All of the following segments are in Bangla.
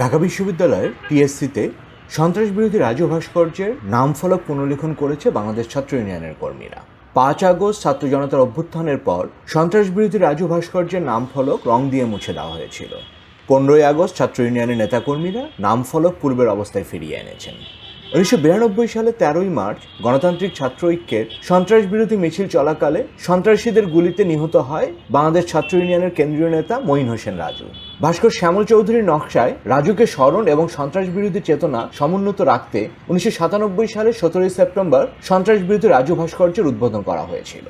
ঢাকা বিশ্ববিদ্যালয়ের টিএসসিতে সন্ত্রাস বিরোধী রাজু ভাস্কর্যের নামফলক পুনর্লিখন করেছে বাংলাদেশ ছাত্র ইউনিয়নের কর্মীরা। পাঁচ আগস্ট ছাত্র জনতার অভ্যুত্থানের পর সন্ত্রাস বিরোধী রাজু ভাস্কর্যের নামফলক রং দিয়ে মুছে দেওয়া হয়েছিল। পনেরোই আগস্ট ছাত্র ইউনিয়নের নেতাকর্মীরা নামফলক পূর্বের অবস্থায় ফিরিয়ে এনেছেন। উনিশশো বিরানব্বই সালে তেরোই মার্চ গণতান্ত্রিক ছাত্র ঐক্যের সন্ত্রাস বিরোধী মিছিল চলাকালে সন্ত্রাসীদের গুলিতে নিহত হয় বাংলাদেশ ছাত্র ইউনিয়নের কেন্দ্রীয় নেতা মঈন হোসেন রাজু। ভাস্কর শ্যামল চৌধুরীর নকশায় রাজুকে স্মরণ এবং সন্ত্রাস বিরোধী চেতনা সমুন্নত রাখতে উনিশশো সাতানব্বই সালের সতেরোই সেপ্টেম্বর সন্ত্রাস বিরোধী রাজু ভাস্কর্যের উদ্বোধন করা হয়েছিল।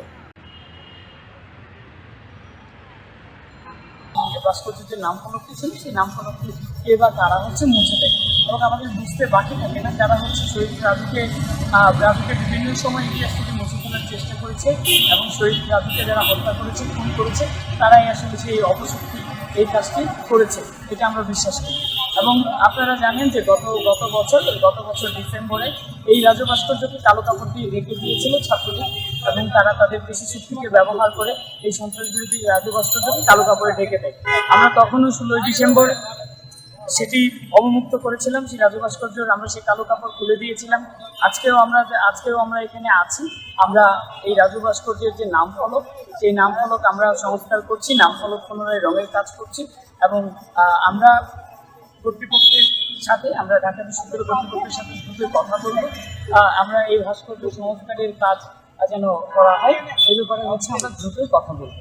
ছিল সেই কে বা হচ্ছে মুছে দেয়। এবং আমাদের বুঝতে বাকি থাকে না যারা হচ্ছে শহীদ রাজুকে রাজুকে বিভিন্ন সময় ইতিহাস থেকে মুছে ফেলার চেষ্টা করেছে এবং শহীদ রাজুকে যারা হত্যা করেছে, খুন করেছে, তারাই আসলে সেই অপশক্তি এই কাজটি করেছে, এটা আমরা বিশ্বাস করি। এবং আপনারা জানেন যে গত গত বছর গত বছর ডিসেম্বরে এই রাজু ভাস্কর্যকে কালো কাপড় দিয়ে রেখে দিয়েছিল ছাত্রলীগ এবং তারা তাদের কৃষি শক্তিকে ব্যবহার করে এই সন্ত্রাস বিরোধী রাজু ভাস্কর্যকে কালো কাপড়ে ঢেকে দেয়। আমরা তখনও ষোলোই ডিসেম্বর সেটি অবমুক্ত করেছিলাম, সেই রাজু ভাস্কর্যের আমরা সেই কালো কাপড় খুলে দিয়েছিলাম। আজকেও আমরা আজকেও আমরা এখানে আছি। আমরা এই রাজু ভাস্কর্যের যে নাম ফলক সেই নাম ফলক আমরা সংস্কার করছি নাম ফলক পুনরায় রঙের কাজ করছি এবং আমরা কর্তৃপক্ষের সাথে, আমরা ঢাকা বিশ্ববিদ্যালয় কর্তৃপক্ষের সাথে দ্রুত কথা বলব। আমরা এই ভাস্কর্য সংস্কারের কাজ যেন করা হয়, এই ব্যাপারে হচ্ছে আমরা দ্রুতই কথা বলব।